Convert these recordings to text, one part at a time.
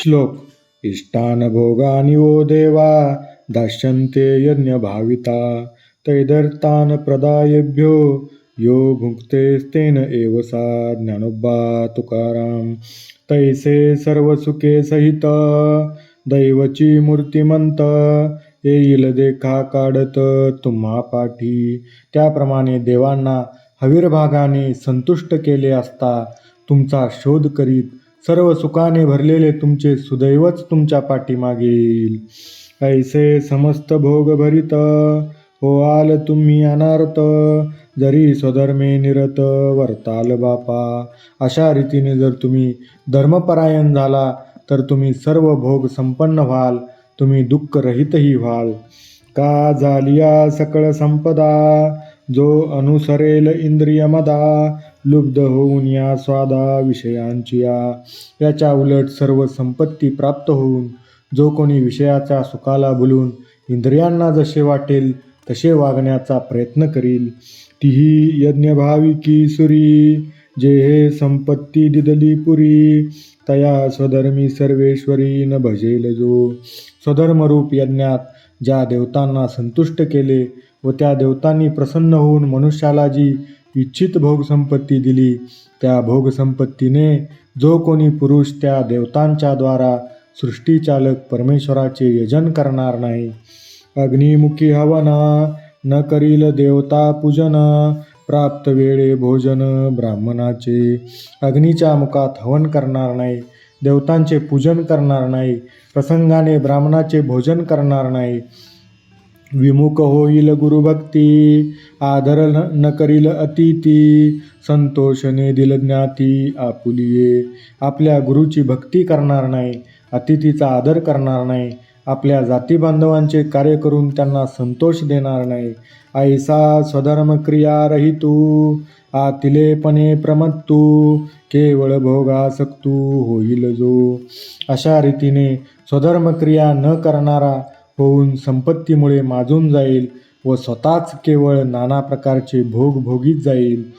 श्लोक. इष्टान भोगानि वो देवा दास्यन्ते यज्ञ भाविता तैदर्तान प्रदायेभ्यो यो भुक्तेस्तेन एव सा ज्ञानोब्बा तुकाराम तैसे सर्व सुखे सहित दैवची मूर्तिमंत येईल देखा काढत तुम्हा पाठी। त्याप्रमाणे देवांना हवीरभागाने संतुष्ट केले असता तुमचा शोध करीत सर्व सुखाने भरलेले तुमचे सुदैवच तुमच्या पाठीमागील. ऐसे समस्त भोग भरित हो आल तुम्ही अनार्थ जरी स्वधर्मे निरत वर्ताल बापा. अशा रीतीने जर तुम्ही धर्मपरायण झाला तर तुम्ही सर्व भोग संपन्न व्हाल तुम्ही दुःख रहितही व्हाल. का झालिया सकळ संपदा जो अनुसरेल इंद्रियमदा लुब्ध होऊन या स्वादा विषयांची या याच्या उलट सर्व संपत्ती प्राप्त होऊन जो कोणी विषयाच्या सुखाला भुलून इंद्रियांना जसे वाटेल तसे वागण्याचा प्रयत्न करील. तीही यज्ञभाविकी सुरी जे हे संपत्ती दिदली पुरी तया स्वधर्मी सर्वेश्वरी न भजेल जो. स्वधर्मरूप यज्ञात ज्या देवतांना संतुष्ट केले व त्या देवतांनी प्रसन्न होऊन मनुष्याला जी इच्छित भोगसंपत्ती दिली. त्या भोगसंपत्तीने जो कोणी पुरुष त्या देवतांच्या द्वारा सृष्टीचालक परमेश्वराचे यजन करणार नाही. अग्निमुखी हवना न करील देवता पूजन प्राप्त वेळे भोजन ब्राह्मणाचे. अग्नीच्या मुखात हवन करणार नाही देवतांचे पूजन करणार नाही प्रसंगाने ब्राह्मणाचे भोजन करणार नाही. विमुख होईल गुरुभक्ती आदर न न करील अतिथी संतोषने दिल ज्ञाती आपुलिये. आपल्या गुरुची भक्ती करणार नाही अतिथीचा आदर करणार नाही. आपल्या जातीबांधवांचे कार्य करून त्यांना संतोष देणार नाही. ऐसा स्वधर्म क्रिया रहितू आतिलेपणे प्रमत्तू केवळ भोगासक्तू होईल जो. अशा रीतीने स्वधर्मक्रिया न करणारा होऊन संपत्तीमुळे माजून जाईल व स्वतःच केवळ नाना प्रकारचे भोग भोगीत जाईल.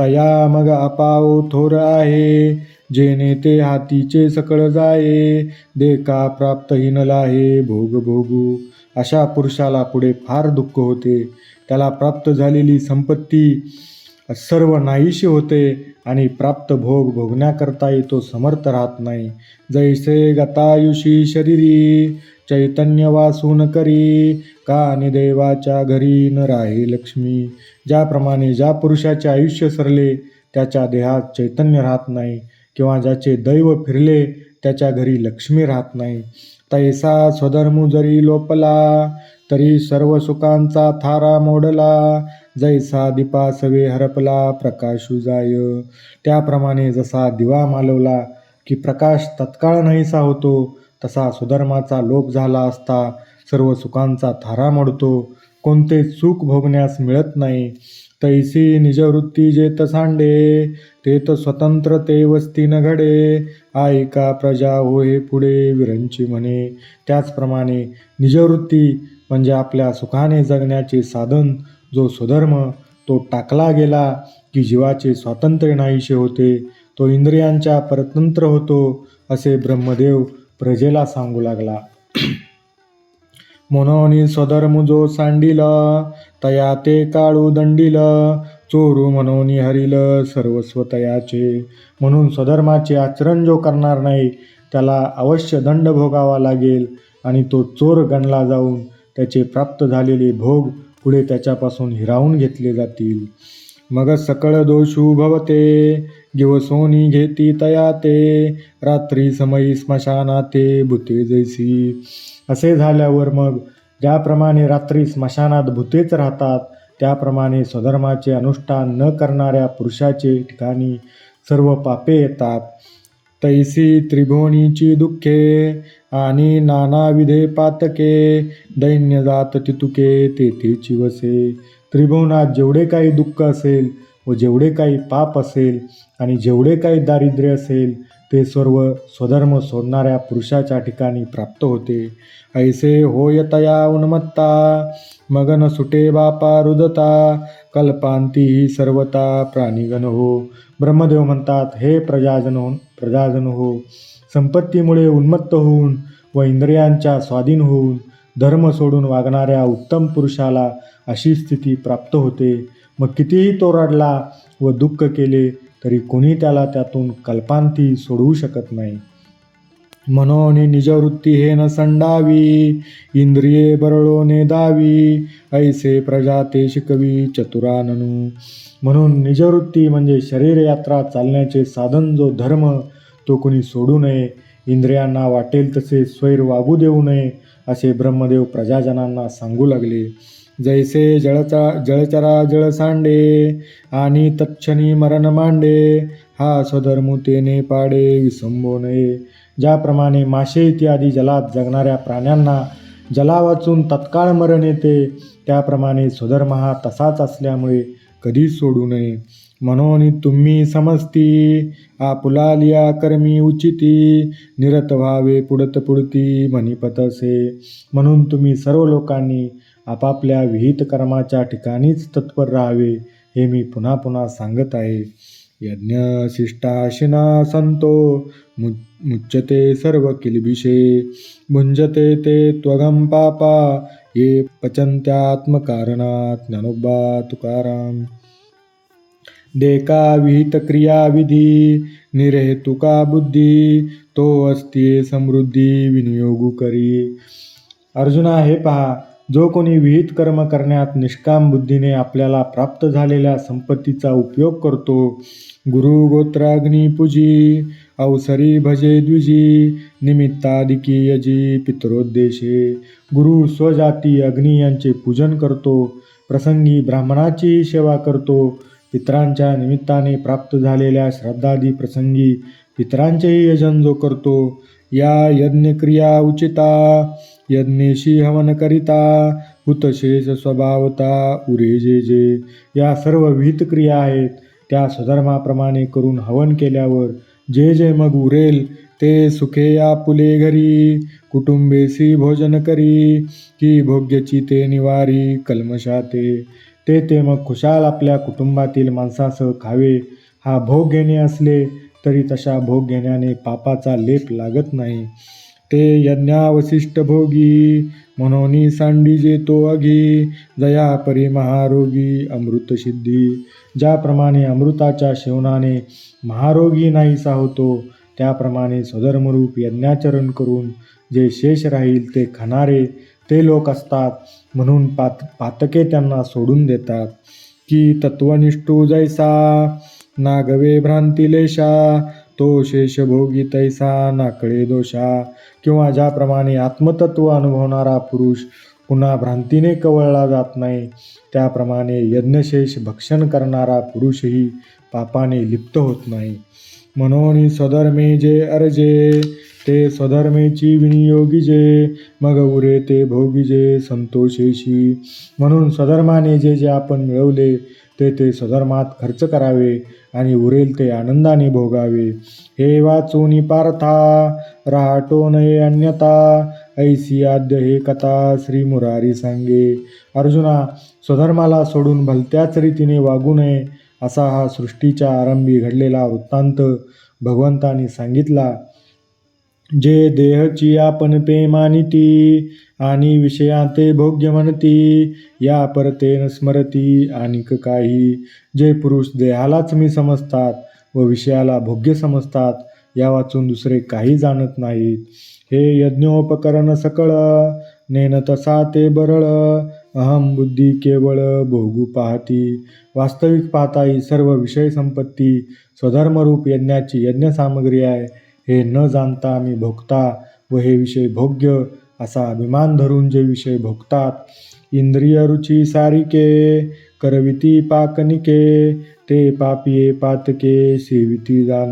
तया मग अपाव थोर आहे जेने ते हातीचे सकळ जाये. देखा प्राप्त हिनला हे भोग भोगू. अशा पुरुषाला पुढे फार दुःख होते. त्याला प्राप्त झालेली संपत्ती सर्व नाहीशी होते आणि प्राप्त भोग भोगण्याकरताही तो समर्थ राहत नाही. जैसे गतायुषी शरीरी चैतन्य वासून करी का आणि देवाच्या घरी न राही लक्ष्मी. ज्याप्रमाणे ज्या पुरुषाचे आयुष्य सरले त्याच्या देहात चैतन्य राहत नाही. किंवा ज्याचे दैव फिरले त्याच्या घरी लक्ष्मी राहत नाही. तैसा स्वधर्मू जरी लोपला तरी सर्व सुखांचा थारा मोडला. जैसा दीपासवे हरपला प्रकाशू जाय त्याप्रमाणे जसा दिवा मालवला की प्रकाश तत्काळ नाहीसा होतो तसा सुधर्माचा लोप झाला असता सर्व सुखांचा थारा मोडतो. कोणते सुख भोगण्यास मिळत नाही. तैसी निजवृत्ती जेत सांडे तर स्वतंत्र ते वस्ती न घडे. आयका प्रजा होय पुढे विरंची म्हणे. त्याचप्रमाणे निजवृत्ती म्हणजे आपल्या सुखाने जगण्याचे साधन जो स्वधर्म तो टाकला गेला की जीवाचे स्वातंत्र्य नाहीसे होते तो इंद्रियांच्या परतंत्र होतो असे ब्रह्मदेव प्रजेला सांगू लागला. म्हणून स्वधर्म जो सांडिल तया ते काळू दंडिल चोरू म्हणून हरिल सर्वस्व तयाचे म्हणून स्वधर्माचे आचरण जो करणार नाही त्याला अवश्य दंड भोगावा लागेल आणि तो चोर गणला जाऊन त्याचे प्राप्त झालेले भोग पुढे त्याच्यापासून हिरावून घेतले जातील. मग सकळ दोषू भवते दिवसोनी घेती तया ते रात्री समयी स्मशानाते भूते जैसी. असे झाल्यावर मग ज्याप्रमाणे रात्री स्मशानात भूतेच राहतात त्याप्रमाणे स्वधर्माचे अनुष्ठान न करणाऱ्या पुरुषाचे ठिकाणी सर्व पापे येतात. तैसी त्रिभुवनीची दुःखे आणि नानाविधे पातके दैन्य जात तितुके ते थेचिवसे त्रिभुवनात जेवढे काही दुःख असेल व जेवढे काही पाप असेल आणि जेवढे काही दारिद्र्य असेल ते सर्व स्वधर्म सोडणाऱ्या पुरुषाच्या ठिकाणी प्राप्त होते. ऐसे होयतया उन्मत्ता मगन सुटे बापा रुदता कल्पांती ही सर्वता प्राणीगण हो. ब्रह्मदेव म्हणतात हे प्रजाजन हो प्रजाजन हो. संपत्तीमुळे उन्मत्त होऊन व इंद्रियांच्या स्वाधीन होऊन धर्म सोडून वागणाऱ्या उत्तम पुरुषाला अशी स्थिती प्राप्त होते. मग कितीही तो रडला व दुःख केले तरी कोणी त्याला त्यातून कल्पांती सोडवू शकत नाही. मनोनी निजवृत्ती हे न संडावी इंद्रिये बरळो नेदावी ऐसे प्रजा ते शिकवी चतुराननु। म्हणून निजवृत्ती म्हणजे शरीरयात्रा चालण्याचे साधन जो धर्म तो कोणी सोडू नये इंद्रियांना वाटेल तसे स्वैर वागू देऊ नये असे ब्रह्मदेव प्रजाजनांना सांगू लागले. जैसे जळचा जळचरा जळसांडे आणि तत्क्षणी मरण मांडे हा स्वधर्म तेने पाडे विसंबो नये. ज्याप्रमाणे मासे इत्यादी जलात जगणाऱ्या प्राण्यांना जला वाचून तत्काळ मरण येते त्याप्रमाणे स्वधर्म हा तसाच असल्यामुळे कधीच सोडू नये. म्हणून तुम्ही समजती आपुलालिया कर्मी उचिती निरत व्हावे पुडत पुडती म्हणिपतसे म्हणून तुम्ही सर्व लोकांनी आपापल्या विहित कर्माच्या ठिकाणीच तत्पर राहावे हे मी पुन्हा पुन्हा सांगत आहे. यज्ञ शिष्टाशिना संतो मु मुच्यते सर्व किलबिषे भुंजते ते त्वगं पापा ये पचंत्यात्मकारणात ज्ञानोबा तुकाराम देका विहित क्रिया विधी निरहेतुका बुद्धी तो असते समृद्धी विनियोगू करी अर्जुना हे पहा जो कोणी विहित कर्म करण्यात निष्काम बुद्धीने आपल्याला प्राप्त झालेल्या संपत्तीचा उपयोग करतो गुरु गोत्राग्नी पूजी अवसरी भजे द्विजी निमित्तादिकी यजी पितरोद्देशे. गुरु स्वजाती अग्नी यांचे पूजन करतो प्रसंगी ब्राह्मणाची सेवा करतो. पितरांच्या निमित्ताने प्राप्त झालेल्या श्रद्धादी प्रसंगी पितरांचेही यजन जो करतो या यज्ञक्रिया उचिता यज्ञेशी हवन करिता हुतशेष स्वभावता उरे जे जे. या सर्व विहित क्रिया आहेत त्या स्वधर्माप्रमाणे करून हवन केल्यावर जे जे मग उरेल ते सुखे या पुले घरी कुटुंबेसी भोजन करी की भोग्यची ते निवारी कलमशाते ते ते मग खुशाल आपल्या कुटुंबातील माणसासह खावे हा भोग घेणे असले तरी तशा भोग घेण्याने पापाचा लेप लागत नाही ते यज्ञावशिष्ट भोगी म्हणून सांडी जे तो अघी जया परी महारोगी अमृत सिद्धी. ज्याप्रमाणे अमृताच्या सेवनाने महारोगी नाहीसा होतो त्याप्रमाणे स्वधर्मरूप यज्ञाचरण करून जे शेष राहील ते खाणारे ते लोक असतात म्हणून पात पातके त्यांना सोडून देतात. की तत्वनिष्ठू जैसा नागवे भ्रांतिलेशा तो शेषभोगी तैसा नाकळे दोषा. किंवा ज्याप्रमाणे आत्मतत्व अनुभवणारा पुरुष पुन्हा भ्रांतीने कवळला जात नाही त्याप्रमाणे यज्ञशेष भक्षण करणारा पुरुषही पापाने लिप्त होत नाही. म्हणून स्वधर्मे जे अर्जे ते स्वधर्मेची विनियोगिजे मग उरे ते भोगीजे संतोषेशी. म्हणून स्वधर्माने जे जे आपण मिळवले ते ते सधर्मात खर्च करावे आणि उरेल ते आनंदाने भोगावे. हे वाचून पार्था राहटो नये अन्यथा ऐसी आद्य हे कथा श्री मुरारी सांगे. अर्जुना स्वधर्माला सोडून भलत्याच रीतीने वागू नये असा हा सृष्टीच्या आरंभी घडलेला वृत्तांत भगवंतानी सांगितला. जे देहची आपण पे मानिती आणि विषयांते भोग्य म्हणती या परते न स्मरती आणिक काही. जे पुरुष देहालाच मी समजतात व विषयाला भोग्य समजतात या वाचून दुसरे काही जाणत नाहीत. हे यज्ञोपकरण सकळ नेन तसा ते बरळ अहम बुद्धी केवळ भोगू पाहती. वास्तविक पाहता ही सर्व विषय संपत्ती स्वधर्मरूप यज्ञाची यज्ञ सामग्री आहे. हे न जाणता आम्ही भोगता व हे विषय भोग्य असा अभिमान धरून जे विषय भोगतात. इंद्रिय रुची सारिके करविती पाकनिके ते पापिये पातके सेविती जाण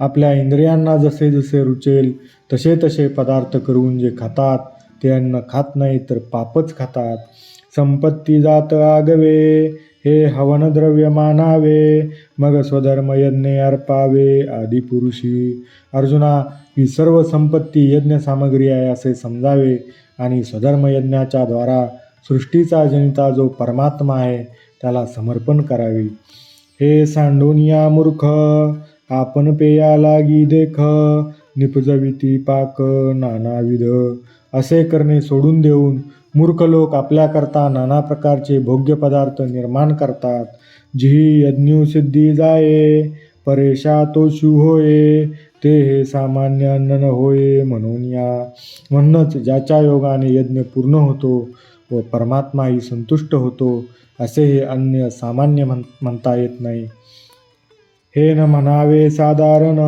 आपल्या इंद्रियांना जसे जसे रुचेल तसे तसे पदार्थ करून जे खातात ते अन्न खात नाही तर पापच खातात. संपत्ती जात आगवे हे हवनद्रव्य मानावे मग स्वधर्म यज्ञे अर्पावे आदिपुरुषी अर्जुना ही सर्व संपत्ती यज्ञ सामग्री आहे असे समजावे आणि स्वधर्म यज्ञाच्या द्वारा सृष्टीचा जनिता जो परमात्मा आहे त्याला समर्पण करावे. हे सांडोनिया मूर्ख आपण पेया लागी देख निपजविती पाक नानाविध. असे करणे सोडून देऊन मूर्ख लोक आपल्याकरता नाना प्रकारचे भोग्य पदार्थ निर्माण करतात. जी यज्ञ सिद्धी जाये परेशा तो शू होये ते हे सामान्य अन्न न होय म्हणून या. म्हणूनच ज्याच्या योगाने यज्ञ पूर्ण होतो व परमात्माही संतुष्ट होतो असे हे अन्य सामान्य म्हण म्हणता येत नाही. हे न म्हणावे साधारण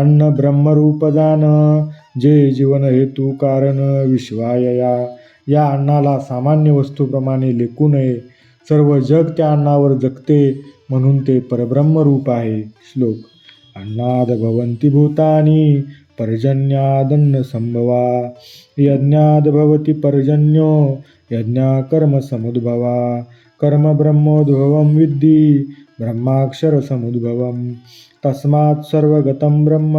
अन्न ब्रह्मरूप जान जे जीवन हेतू कारण विश्वायया. या अन्नाला सामान्य वस्तूप्रमाणे लेखू नये. सर्व जग त्या अन्नावर जगते म्हणून ते परब्रह्मरूप आहे. श्लोक. अन्नाद भवन्ति भूतानी पर्जन्यादन्न संभवा. यज्ञाद भवति पर्जन्यो यज्ञा कर्म ब्रह्मोद्भवं विद्धि ब्रह्माक्षरसमुद्भवं तस्मात् सर्वगतं ब्रह्म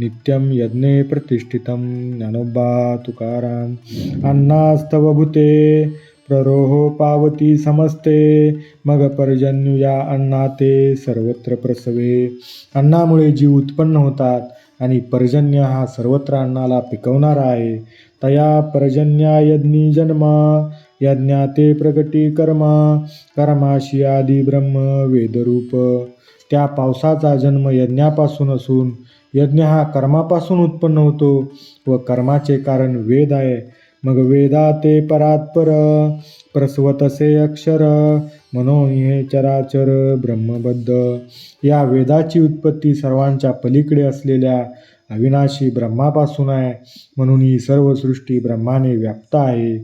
नित्यं यज्ञे प्रतिष्ठितं ज्ञानोबा तुकाराम अन्नास्तव भूते प्ररोहो पावती समजते मग पर्जन्युया अन्नाते सर्वत्र प्रसवे। अन्नामुळे जीव उत्पन्न होतात आणि पर्जन्य हा सर्वत्र अन्नाला पिकवणारा आहे। तया पर्जन्या यज्ञी जन्म यज्ञाते प्रगटी कर्म कर्माशी आदि ब्रह्म वेदरूप। त्या पावसाचा जन्म यज्ञापासून असून यज्ञ हा कर्मापासून उत्पन्न होतो व कर्माचे कारण वेद आहे. मग वेदा ते परात्पर प्रसवतसे अक्षर म्हणून हे चराचर ब्रह्मबद्ध. या वेदाची उत्पत्ती सर्वांच्या पलीकडे असलेल्या अविनाशी ब्रह्मापासून आहे. म्हणून ही सर्व सृष्टी ब्रह्माने व्याप्त आहे.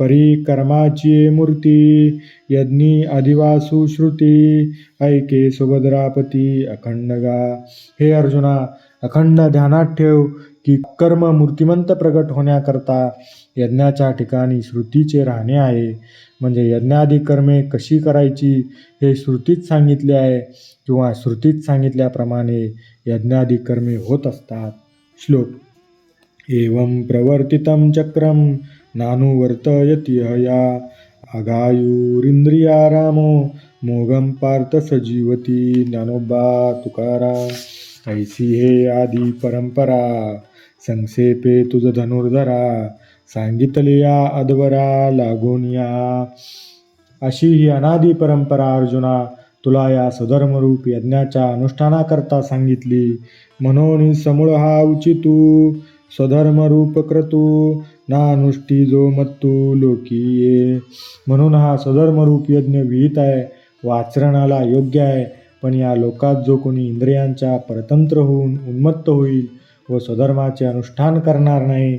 परी कर्माची मूर्ती यज्ञी अधिवासू श्रुती ऐके सुभद्रापती अखंडगा. हे अर्जुना अखंड ध्यानात ठेव की कर्म मूर्तिमंत प्रगट होण्याकरता यज्ञाच्या ठिकाणी श्रुतीचे राहणे आहे. म्हणजे यज्ञादी कर्मे कशी करायची हे श्रुतीत सांगितले आहे किंवा श्रुतीत सांगितल्याप्रमाणे यज्ञादी कर्मे होत असतात. श्लोक. एवं प्रवर्तितं चक्रं नानुवर्तयति हया। अगायुरिंद्रियारामो मोगम पार्थ सजीवती ज्ञानोबा तुकाराम ऐसी हे आदी परंपरा संक्षेपे तुझ धनुर्धरा सांगितले या अद्वरा लागून या अशी ही अनादी परंपरा अर्जुना तुला या सधर्मरूप यज्ञाच्या अनुष्ठानाकरता सांगितली. म्हणून समूळ हा उचितू स्वधर्मरूप क्रतू नानुष्ठी जो मत्तू लोकी ये म्हणून हा स्वधर्मरूप यज्ञ विहित आहे व आचरणाला योग्य आहे पण या लोकात जो कोणी इंद्रियांच्या परतंत्र होऊन उन्मत्त होईल व स्वधर्माचे अनुष्ठान करणार नाही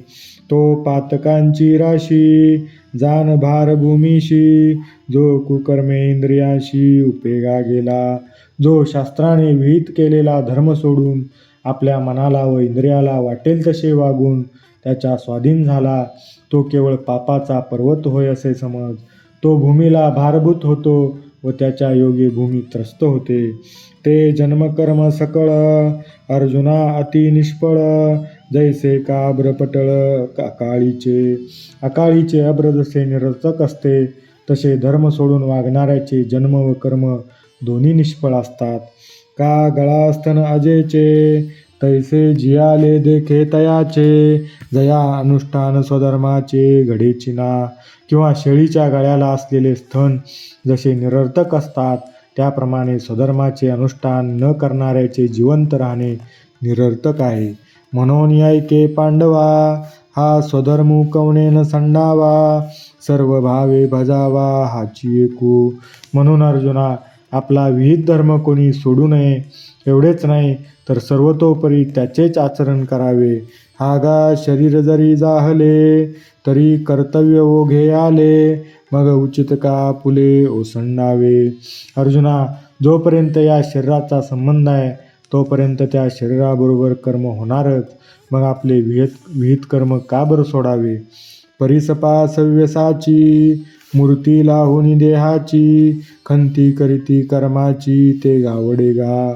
तो पातकांची राशी जान भारभूमीशी जो कुकर्मे इंद्रियाशी उपेगा गेला जो शास्त्राने विहित केलेला धर्म सोडून आपल्या मनाला व इंद्रियाला वाटेल तसे वागून त्याच्या स्वाधीन झाला तो केवळ पापाचा पर्वत होय असे समज तो भूमीला भारभूत होतो व त्याच्या योगे भूमी त्रस्त होते. ते जन्मकर्म सकळ अर्जुना अति निष्फळ जैसे का अब्रपटळ अकाळीचे अकाळीचे अब्र जसे निरर्थक असते तसे धर्म सोडून वागणाऱ्याचे जन्म व कर्म दोन्ही निष्फळ असतात. का गळास्तन अजयचे तैसे जियाले देखे तयाचे जया अनुष्ठान स्वधर्माचे घडेचिना किंवा शेळीच्या गळ्याला असलेले स्तन जसे निरर्थक असतात त्याप्रमाणे स्वधर्माचे अनुष्ठान न करणाऱ्याचे जिवंत राहणे निरर्थक आहे. म्हणून ऐके पांडवा हा स्वधर्म कवणेन संडावा सर्व भावे भजावा हाची एकू. म्हणून अर्जुना आपला विहित धर्म कोणी सोडू नये एवढेच नाही तर सर्वतोपरी त्याचेच आचरण करावे. हागा शरीर जरी जाहले तरी कर्तव्य ओघे आले मग उचित का फुले ओसंडावे? अर्जुना जोपर्यंत या शरीराचा संबंध आहे तोपर्यंत त्या शरीराबरोबर कर्म होणारच. मग आपले विहित विहित कर्म का बरं सोडावे? परिसपा सव्यसाची मूर्ती लाहुनी देहाची खंती करीती कर्माची ते गावडे गा.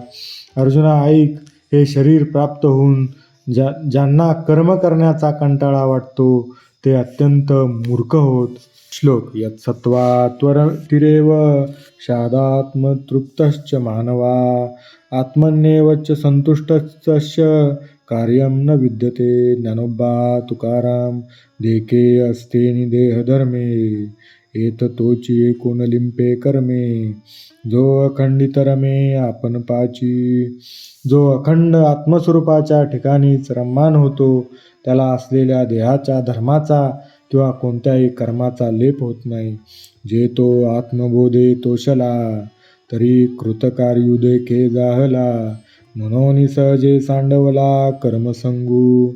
अर्जुना ऐक हे शरीर प्राप्त होऊन ज्या ज्यांना कर्म करण्याचा कंटाळा वाटतो ते अत्यंत मूर्ख होत. श्लोक यत्सत्त्वात्वरतिरेव शादात्मतृप्तश्च मानवा आत्मन्येवच च संतुष्टश्च कार्यम न विद्यते ज्ञानोबा तुकाराम देखे असते नि देहधर्मे। येत तोची एकूण लिंपे कर्मे जो अखंडित रमे आपण पाची. जो अखंड आत्मस्वरूपाच्या ठिकाणीच रममान होतो त्याला असलेल्या देहाच्या धर्माचा किंवा कोणत्याही कर्माचा लेप होत नाही. जे तो आत्मबोधे तोषला तरी कृतकार्युदे के जाहला. म्हणून सहजे सांडवला कर्मसंगू.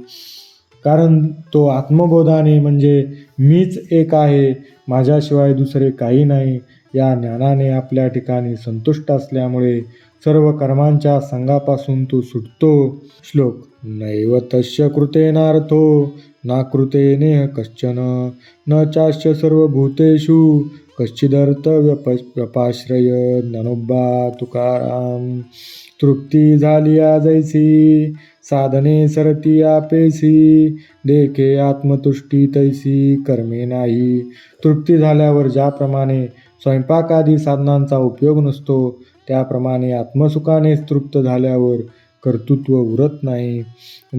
कारण तो आत्मबोधाने म्हणजे मीच एक आहे माझ्याशिवाय दुसरे काही नाही. या ज्ञानाने आपल्या ठिकाणी संतुष्ट असल्यामुळे सर्व कर्मांच्या संघापासून तो सुटतो. श्लोक नैव तस्य कृतेनार्थो ना कृतेनेह कश्चन न चाश्च सर्वभूतेषु कश्चिदर्थ व्यप व्यपाश्रय ज्ञानोबा तुकाराम तृप्ती झाली आजैसी साधने सरती आपेसी देखे आत्मतुष्टी तैसी कर्मे नाही. तृप्ती झाल्यावर ज्याप्रमाणे स्वयंपाकादी साधनांचा उपयोग नसतो त्याप्रमाणे आत्मसुखाने तृप्त झाल्यावर कर्तृत्व उरत नाही.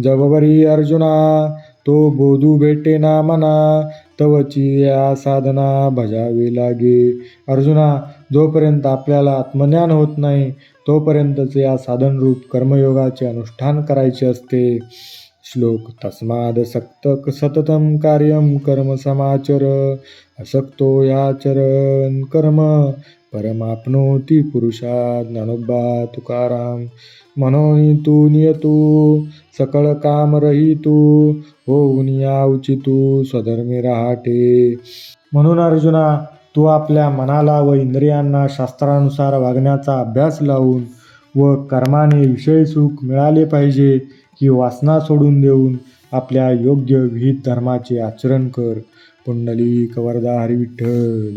जबवरी अर्जुना तो बोधू भेटे ना मना तवची या साधना भजावी लागे. अर्जुना जोपर्यंत आपल्याला आत्मज्ञान होत नाही तोपर्यंतच या साधनरूप कर्मयोगाचे अनुष्ठान करायचे असते. श्लोक तस्माद सक्त सततम कार्यम कर्म समाचर असक्तो याचरण कर्म. परमाप्नोती पुरुषात ज्ञानोबा तुकाराम म्हणून तू नियतो सकळ काम रहितो होऊन या उचितू स्वधर्मी राहाटे। म्हणून अर्जुना तू आपल्या मनाला व इंद्रियांना शास्त्रानुसार वागण्याचा अभ्यास लावून व कर्माने विषय सुख मिळाले पाहिजे की वासना सोडून देऊन आपल्या योग्य विहित धर्माचे आचरण कर. पुंडली कवरदा हरिविठ्ठल